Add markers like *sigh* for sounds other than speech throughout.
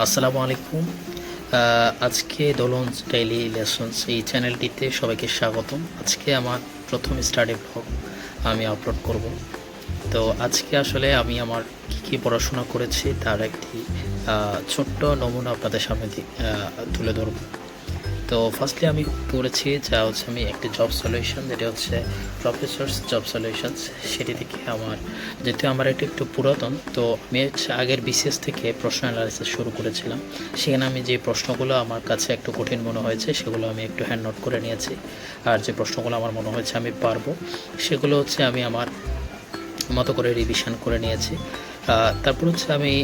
আসসালামু আলাইকুম। আজকে দোলন ডেইলি লেসন্স এই চ্যানেলটিতে সবাইকে স্বাগতম। আজকে আমার প্রথম স্টাডি ব্লগ আমি আপলোড করব। তো আজকে আসলে আমি আমার কী কী পড়াশোনা করেছি তার একটি ছোট্ট নমুনা আপনাদের সামনে তুলে ধরব। তো ফার্স্টলি আমি করেছি যা হচ্ছে আমি একটি জব সলিউশন যেটা হচ্ছে প্রফেসর্স জব সলিউশনস সেটি থেকে আমার, যেহেতু আমার এটা একটু পুরাতন, তো আমি হচ্ছে আগের বিসিএস থেকে প্রশ্ন অ্যানালাইসিস শুরু করেছিলাম। সেখানে আমি যে প্রশ্নগুলো আমার কাছে একটু কঠিন মনে হয়েছে, সেগুলো আমি একটু হ্যান্ড নোট করে নিয়েছি। আর যে প্রশ্নগুলো আমার মনে হয়েছে আমি পারব, সেগুলো হচ্ছে আমি আমার মতো করে রিভিশন করে নিয়েছি। তারপর হচ্ছে আমি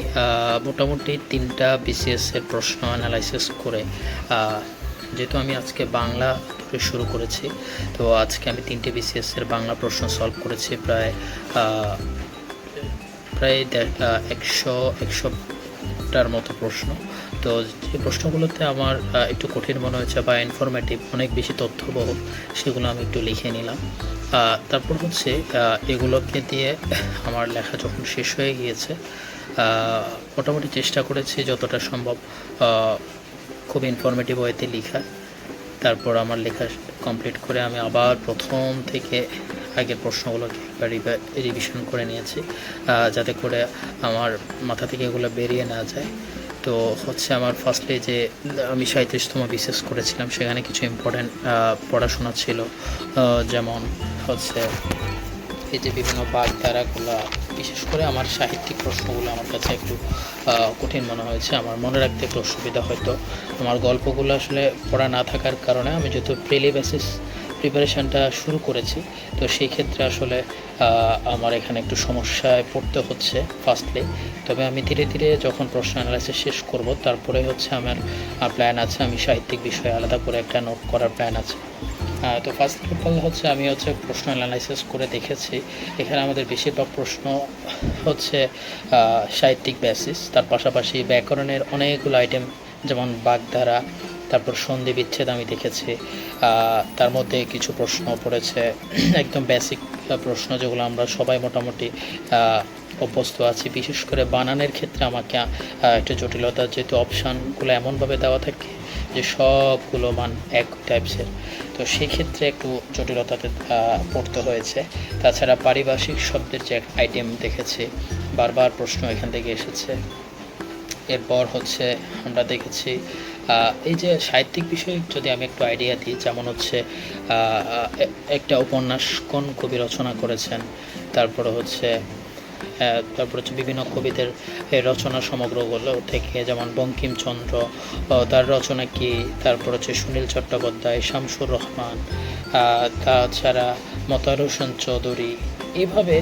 মোটামুটি তিনটা বিসিএসের প্রশ্ন অ্যানালাইসিস করে যেহেতু আমি আজকে বাংলা শুরু করেছি, তো আজকে আমি তিনটে বিসিএসের বাংলা প্রশ্ন সলভ করেছি প্রায় প্রায় একশো, একশোটার মতো প্রশ্ন। তো যে প্রশ্নগুলোতে আমার একটু কঠিন মনে হয়েছে বা ইনফরমেটিভ অনেক বেশি তথ্যবহ, সেগুলো আমি একটু লিখে নিলাম। তারপর হচ্ছে এগুলোকে দিয়ে আমার লেখা যখন শেষ হয়ে গিয়েছে মোটামুটি চেষ্টা করেছি যতটা সম্ভব খুব ইনফরমেটিভ ওয়েতে লেখা। তারপর আমার লেখা কমপ্লিট করে আমি আবার প্রথম থেকে আগের প্রশ্নগুলোকে একবার রিভিশন করে নিয়েছি যাতে করে আমার মাথা থেকে এগুলো বেরিয়ে না যায়। তো হচ্ছে আমার ফার্স্টলি যে আমি সাঁত্রিশতম বিশেষ করেছিলাম, সেখানে কিছু ইম্পর্ট্যান্ট পড়াশোনা ছিল যেমন হচ্ছে এই যে বিভিন্ন বাগধারাগুলো, বিশেষ করে আমার সাহিত্যিক প্রশ্নগুলো আমার কাছে একটু কঠিন মনে হয়েছে। আমার মনে রাখতে একটু অসুবিধা হয়তো। আমার গল্পগুলো আসলে পড়া না থাকার কারণে আমি যেহেতু প্রেলি বেসিস প্রিপারেশনটা শুরু করেছি। তো সেই ক্ষেত্রে আসলে আমার এখানে একটু সমস্যায় পড়তে হচ্ছে ফার্স্টলি তবে আমি ধীরে ধীরে যখন প্রশ্ন অ্যানালাইসিস শেষ করব, তারপরে হচ্ছে আমার প্ল্যান আছে। আমি সাহিত্যিক বিষয়ে আলাদা করে একটা নোট করার প্ল্যান আছে। তো ফার্স্ট অফ অল হচ্ছে আমি হচ্ছে প্রশ্ন অ্যানালাইসিস করে দেখেছি। এখানে আমাদের বেশিরভাগ প্রশ্ন হচ্ছে সাহিত্যিক বেসিস তার পাশাপাশি ব্যাকরণের অনেকগুলো আইটেম যেমন বাগধারা তারপর সন্ধি বিচ্ছেদ আমি দেখেছি। তার মধ্যে কিছু প্রশ্ন পড়েছে। *clears throat* একদম বেসিক প্রশ্ন যেগুলো আমরা সবাই মোটামুটি অভ্যস্ত আছি। বিশেষ করে বানানের ক্ষেত্রে আমাকে একটু জটিলতা, যেহেতু অপশানগুলো এমনভাবে দেওয়া থাকে যে সবগুলো মান এক টাইপসের তো সেক্ষেত্রে একটু জটিলতাতে পড়তে হয়েছে। তাছাড়া পারিভাষিক শব্দের যে আইটেম দেখেছি, বারবার প্রশ্ন এখান থেকে এসেছে। এরপর হচ্ছে আমরা দেখেছি এই যে সাহিত্যিক বিষয়ে যদি আমি একটু আইডিয়া দিই, যেমন হচ্ছে একটা উপন্যাস কোন কবি রচনা করেছেন, তারপরে হচ্ছে তারপর হচ্ছে বিভিন্ন কবিদের রচনা সমগ্রগুলো থেকে, যেমন বঙ্কিমচন্দ্র তার রচনা কি, তারপর হচ্ছে সুনীল চট্টোপাধ্যায়, শামসুর রহমান তাছাড়া মতার হোসেন চৌধুরী এইভাবে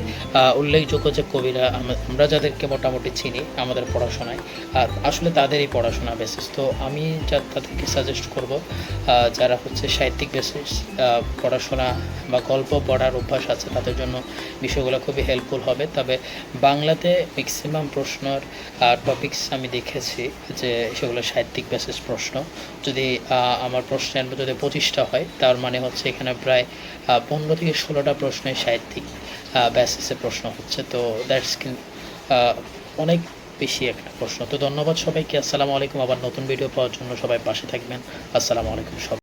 উল্লেখযোগ্য যে কবিরা আমরা যাদেরকে মোটামুটি চিনি আমাদের পড়াশোনায়, আর আসলে তাদেরই পড়াশোনা বেসিস তো আমি যা, তাদেরকে সাজেস্ট করব যারা হচ্ছে সাহিত্যিক বেসিস পড়াশোনা বা গল্প পড়ার অভ্যাস আছে, তাদের জন্য বিষয়গুলো খুবই হেল্পফুল হবে। তবে বাংলাতে ম্যাক্সিমাম প্রশ্নর টপিকস আমি দেখেছি যে সেগুলো সাহিত্যিক বেসিস প্রশ্ন। যদি আমার প্রশ্নের যদি পঁচিশটা হয়, তার মানে হচ্ছে এখানে প্রায় পনেরো থেকে ষোলোটা প্রশ্নের সাহিত্যিক। বেসিসে প্রশ্ন হচ্ছে। তো দ্যাটস অনেক বেশি একটা প্রশ্ন। তো ধন্যবাদ সবাইকে। আসসালামু আলাইকুম। আবার নতুন ভিডিও পাওয়ার জন্য সবাই পাশে থাকবেন। আসসালামু আলাইকুম সবাই